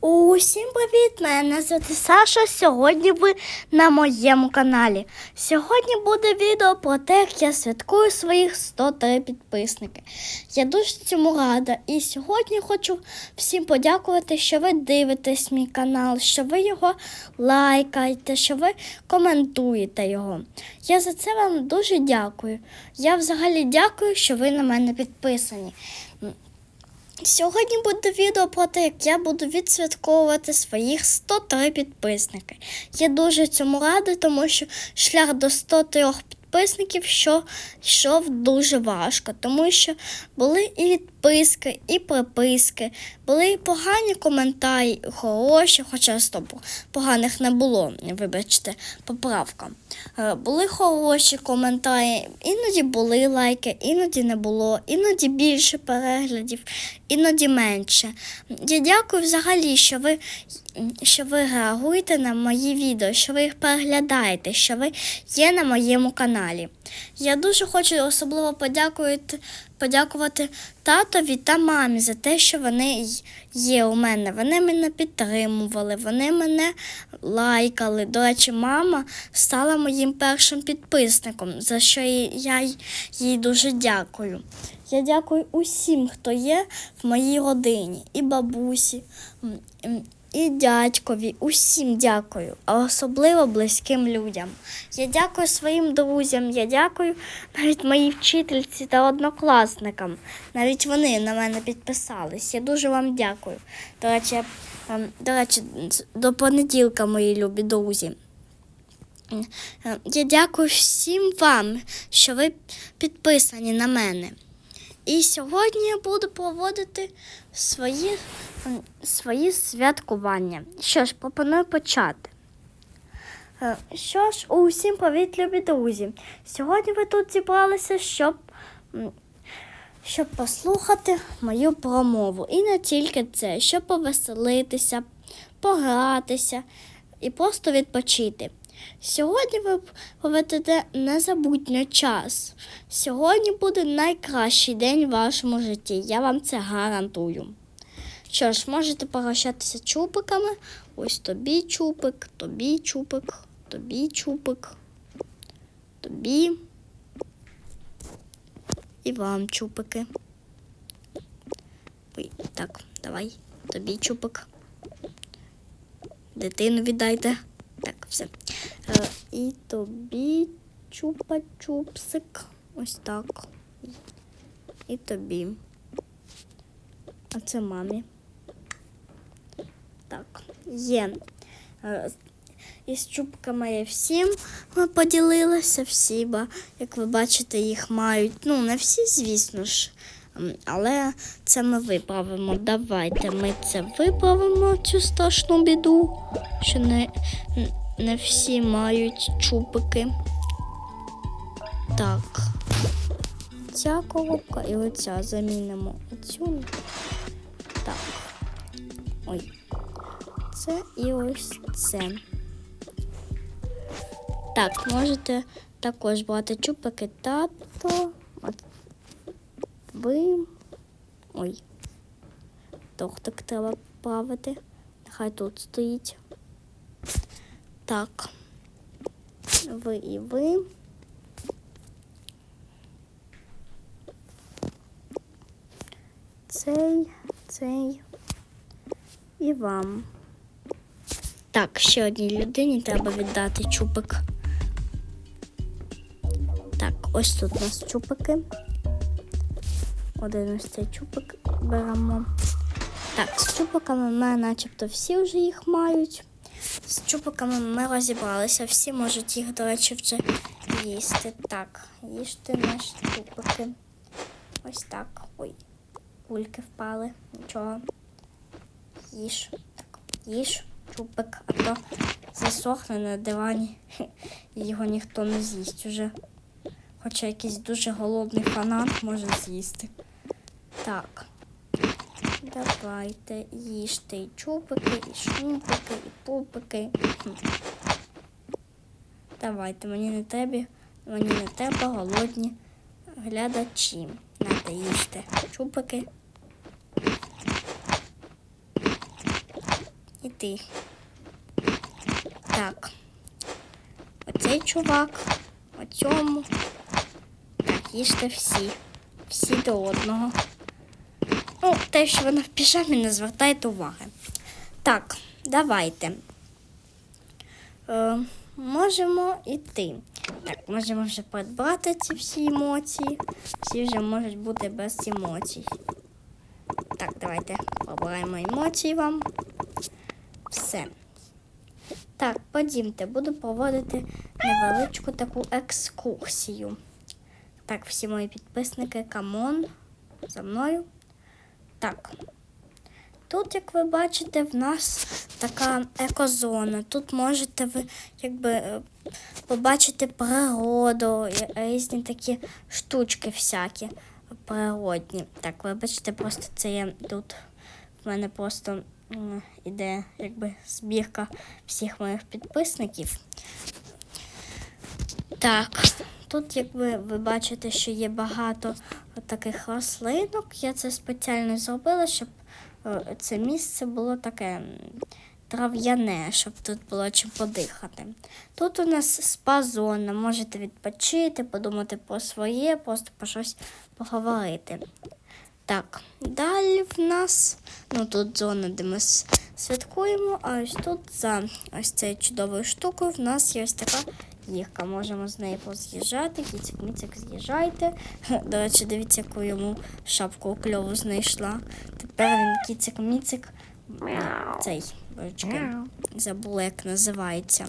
Усім привіт! Мене звати Саша. Сьогодні ви на моєму каналі. Сьогодні буде відео про те, як я святкую своїх 103 підписники. Я дуже цьому рада. І сьогодні хочу всім подякувати, що ви дивитесь мій канал, що ви його лайкаєте, що ви коментуєте його. Я за це вам дуже дякую. Я взагалі дякую, що ви на мене підписані. Сьогодні буде відео про те, як я буду відсвятковувати своїх 103 підписники. Я дуже цьому рада, тому що шлях до 103 підписників що йшов дуже важко, тому що були і відписки, і приписки, були і погані коментарі, і хороші, хоча стоп, поганих не було, вибачте, поправка. Е, Були хороші коментарі, іноді були лайки, іноді не було, іноді більше переглядів, іноді менше. Я дякую взагалі, що ви, що ви реагуєте на мої відео, що ви їх переглядаєте, що ви є на моєму каналі. Я дуже хочу особливо подякувати, подякувати татові та мамі за те, що вони є у мене. Вони мене підтримували, вони мене лайкали. До речі, мама стала моїм першим підписником, за що я їй дуже дякую. Я дякую усім, хто є в моїй родині, і бабусі, і дядькові, усім дякую, а особливо близьким людям. Я дякую своїм друзям, я дякую навіть моїй вчительці та однокласникам. Навіть вони на мене підписались. Я дуже вам дякую. До речі, ем, до речі, до понеділка, мої любі друзі. Е, Я дякую всім вам, що ви підписані на мене. І сьогодні я буду проводити свої, свої святкування. Що ж, пропоную почати. Е, Що ж, усім привіт, любі друзі. Сьогодні ви тут зібралися, щоб, щоб послухати мою промову. І не тільки це, щоб повеселитися, погратися і просто відпочити. Сьогодні ви проведете незабутньо час. Сьогодні буде найкращий день в вашому житті. Я вам це гарантую. Що ж, можете погощатися чупиками. Ось тобі чупик, тобі чупик, тобі чупик, тобі і вам чупики. Ой, так, давай, тобі чупик. Дитину віддайте. Так, все. Е, і тобі чупа-чупсик. Ось так. І тобі. А це мамі. Так, є. Е, Із чубками я всім ми поділилися, всі, бо, як ви бачите, їх мають. Ну, не всі, звісно ж. Але це ми виправимо. Давайте ми це виправимо, цю страшну біду, що не, не всі мають чупики. Так. Ця коробка і оця замінимо оцю. Так. Ой. Це і ось це. Так, можете також брати чупики тато. Ви. Ой. Тортик треба правити. Нехай тут стоїть. Так. Ви і ви. Цей, цей і вам. Так, ще одній людині треба віддати чупик. Так, ось тут у нас чупики. Один ось цей чупик беремо. Так, з чупиками ми начебто всі вже їх мають. З чупиками ми розібралися, всі можуть їх, до речі, вже їсти. Так, їжте наші чупики. Ось так. Ой, кульки впали. Нічого. Їж. Так, їж, чупик, а то засохне на дивані. Його ніхто не з'їсть уже. Хоча якийсь дуже голодний фанат може з'їсти. Так. Давайте їжте і чупики, і шумпики, і пупики. Давайте, мені не треба, мені не треба голодні глядачі. Надо їсти чупики. І ти. Так. Оцей чувак. Оцьому. Так, їжте всі. Всі до одного. Ну, те, що вона в піжамі, не звертайте уваги. Так, давайте. Е, можемо йти. Так, можемо вже придбати ці всі емоції. Всі вже можуть бути без емоцій. Так, давайте побираємо емоції вам. Все. Так, подімте, буду проводити невеличку таку екскурсію. Так, всі мої підписники, камон, за мною. Так. Тут, як ви бачите, в нас така екозона. Тут можете ви якби е, побачити природу, і різні такі штучки всякі природні. Так, вибачте, просто це є тут в мене просто м, іде якби збірка всіх моїх підписників. Так, тут, якби ви бачите, що є багато таких рослинок. Я це спеціально зробила, щоб е, це місце було таке трав'яне, щоб тут було чим подихати. Тут у нас спа-зона, можете відпочити, подумати про своє, просто про щось поговорити. Так, далі в нас, ну тут зона, де ми святкуємо, а ось тут за ось цією чудовою штукою в нас є ось така гірка. Можемо з неї поз'їжджати, кіцик-міцик з'їжджайте. До речі, дивіться, яку йому шапку кльову знайшла. Тепер він кіцик-міцик. Цей бочки, забула, як називається.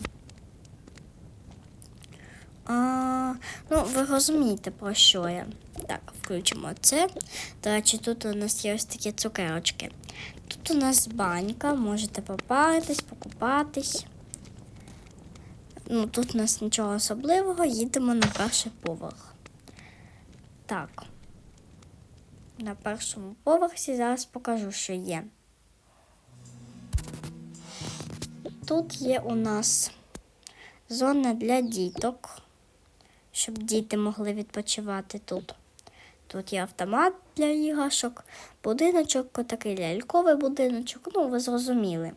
А, ну, ви розумієте, про що я. Так, включимо це. До речі, тут у нас є ось такі цукерочки. Тут у нас банька, можете попаритись, покупатись. Ну, тут у нас нічого особливого, їдемо на перший поверх. Так. На першому поверсі зараз покажу, що є. Тут є у нас зона для діток, щоб діти могли відпочивати тут. Тут є автомат для іграшок, будиночок, такий ляльковий будиночок, ну ви зрозуміли.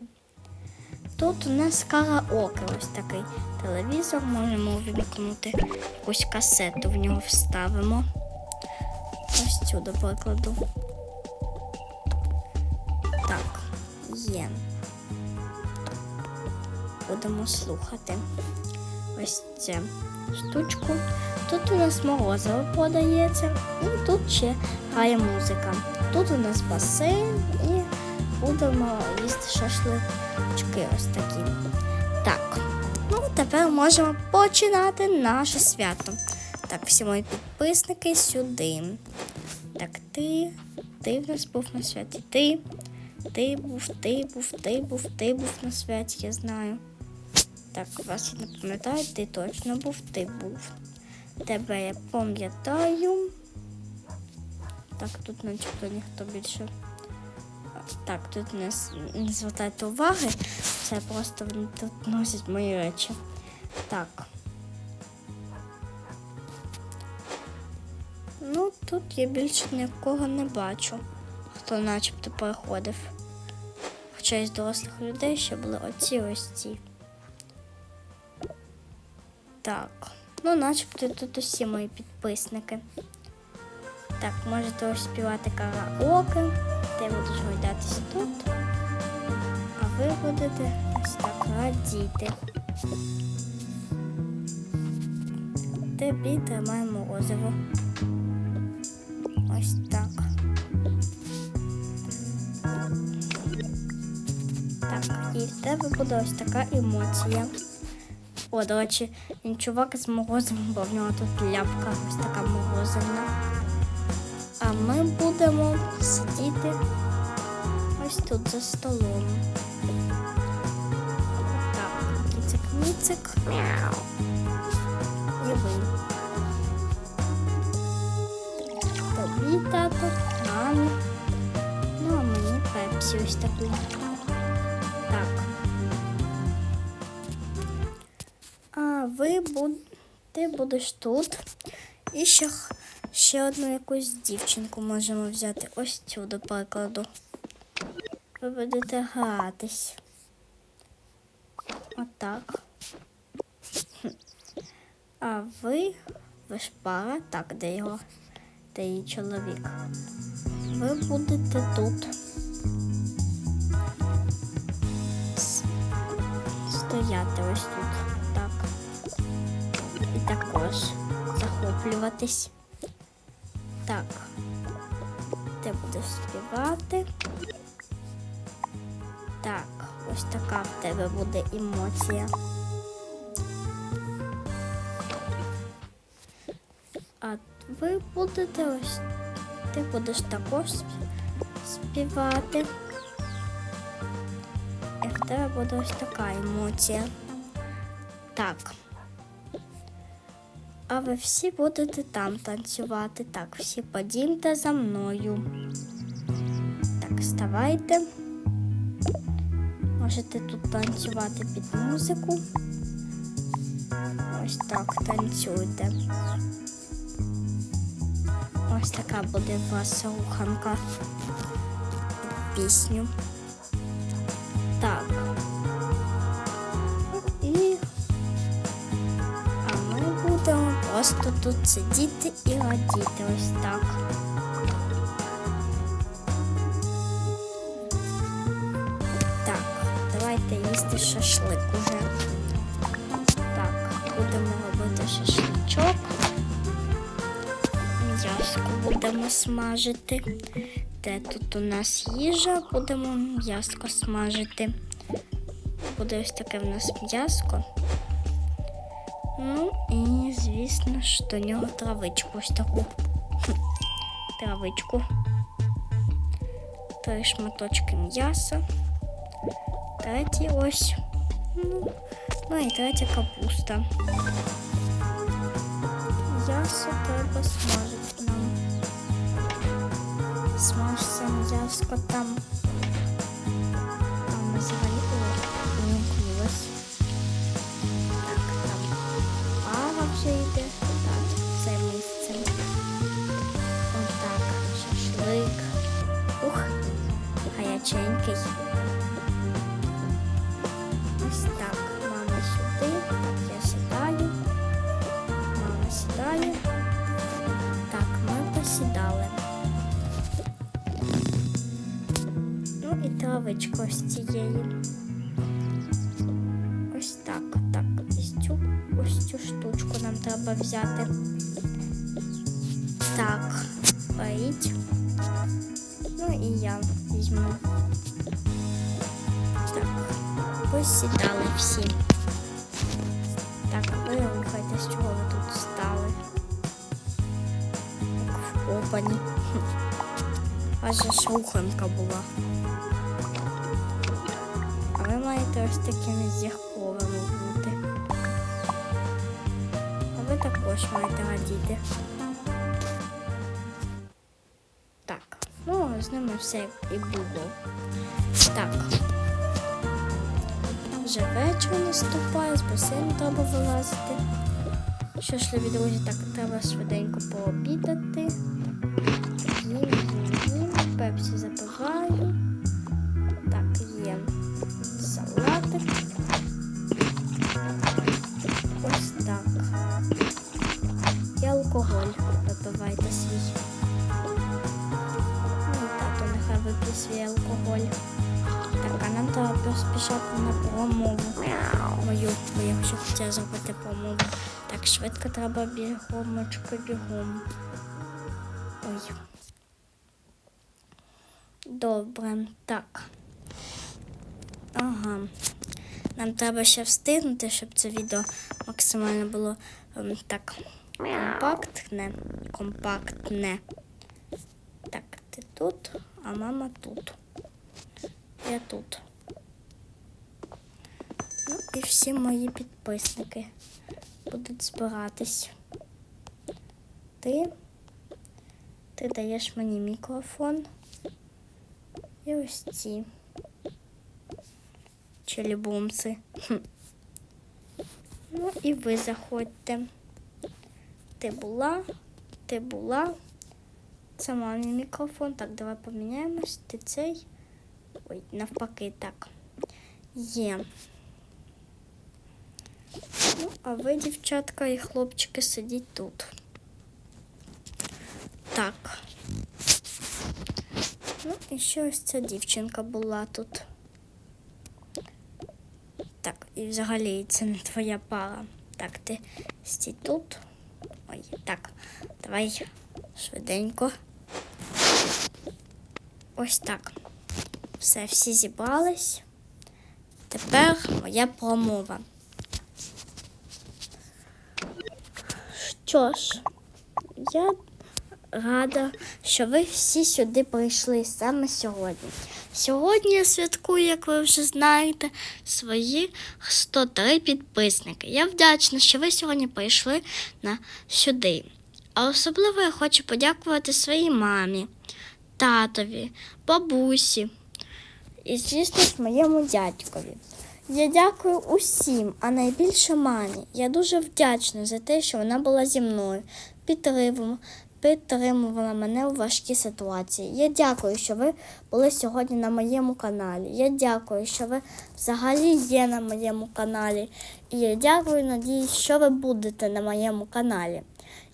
Тут у нас караоке, ось такий телевізор, можемо увімкнути якусь касету, в нього вставимо. Ось цю, до прикладу. Так, є. Будемо слухати ось цю штучку. Тут у нас морозиво подається, і тут ще грає музика. Тут у нас басейн і будемо їсти шашлички ось такі. Так, ну тепер можемо починати наше свято. Так, всі мої підписники сюди. Так, ти, ти в нас був на святі. Ти, ти був, ти був, ти був, ти був на святі, я знаю. Так, вас я не пам'ятаю, ти точно був, ти був. Тебе я пам'ятаю. Так, тут начебто ніхто більше. Так, тут не, не звертайте уваги. Це просто вони тут носять мої речі. Так. Ну, тут я більше нікого не бачу, хто начебто переходив. Хоча із дорослих людей ще були оці ось ці. Так. Ну, начебто тут усі мої підписники. Так, можете ось співати караоке. Ти будеш гойдатись тут. А ви будете ось так радіти. Тобі тримає морозиво. Ось так. Так, і в тебе буде ось така емоція. О, до речі, чувак з морозивом, бо в нього тут ляпка ось така морозивна. Ми будемо сидіти ось тут за столом. Так, кіцик-міцик. І ви. Тобі, тато, мамі. Ну, а мені пепсі ось таку. Так. А ви буд... ти будеш тут. І ще, ще одну якусь дівчинку можемо взяти. Ось цю, до прикладу. Ви будете гратись. Отак. А ви, ви пара, так, де його, де її чоловік. Ви будете тут. Стояти ось тут. Так. І також захоплюватись. Так. Ти будеш співати. Так, ось така в тебе буде емоція. А ви будете ось. Ти будеш також співати. І в тебе буде ось така емоція. Так. А ви всі будете там танцювати. Так, всі подімте за мною. Так, вставайте. Можете тут танцювати під музику. Ось так танцюйте. Ось така буде у вас руханка пісню. Просто тут сидіти і радіти ось так. Так, давайте їсти шашлик уже. Так, будемо робити шашличок. М'яско будемо смажити. Де тут у нас їжа, будемо м'яско смажити. Буде ось таке в нас м'яско. Ну і, звісно ж, до нього травичку ось таку. Хм, Травичку. Три шматочки м'яса. Третій ось. Ну, ну і третя капуста. М'ясо треба смажити нам. Смажся м'яско там. Там взагалі Вже йде. Так, це місце. Отак, шашлик. Ух, гаряченький. Ось так, мама сюди, я сідаю. Мама сідає. Так, ми посідали. Ну і травичку ось цієї. Взяти. Так, поїть. Ну і я візьму. Так, посідали всі. Так, ви рухайтесь, чого ви тут стали. Як вкопані. Аж ж руханка була. А ви маєте ось такими зірковими також маєте радіти. Так, ну з ними все і було. Так. Вже вечір наступає, з басейну треба вилазити. Що ж, любі друзі, так треба швиденько пообідати. Пепсі запиваю. Поспішати на промову. Мою, бо я вже хотіла зробити промову. Так, швидко треба бігомочка бігом. Ой. Добре, так. Ага. Нам треба ще встигнути, щоб це відео максимально було ем, так компактне. Компактне. Так, ти тут, а мама тут. Я тут. І всі мої підписники будуть збиратись. Ти, ти даєш мені мікрофон. І ось ці челібумси. Ну і ви заходьте. Ти була, ти була. Це мамі мікрофон. Так, давай поміняємось. Ти цей. Ой, навпаки, так. Є. Ну, а ви, дівчатка і хлопчики, сидіть тут. Так. Ну, і ще ось ця дівчинка була тут. Так, і взагалі це не твоя пара. Так, ти стій тут. Ой, так, давай швиденько. Ось так. Все, всі зібрались. Тепер моя промова. Що ж, я рада, що ви всі сюди прийшли саме сьогодні. Сьогодні я святкую, як ви вже знаєте, свої 103 підписники. Я вдячна, що ви сьогодні прийшли на сюди. А особливо я хочу подякувати своїй мамі, татові, бабусі і, звісно ж, моєму дядькові. Я дякую усім, а найбільше мамі. Я дуже вдячна за те, що вона була зі мною, підтримувала, мене у важкій ситуації. Я дякую, що ви були сьогодні на моєму каналі. Я дякую, що ви взагалі є на моєму каналі. І я дякую, надіюсь, що ви будете на моєму каналі.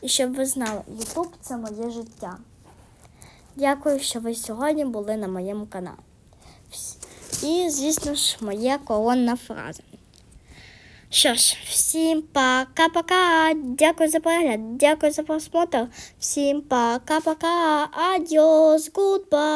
І щоб ви знали, Ютуб це моє життя. Дякую, що ви сьогодні були на моєму каналі. І, звісно ж, моя колонна фраза. Що ж, всім пока-пока. Дякую за перегляд, дякую за просмотр. Всім пока-пока. Адіос, гудбай.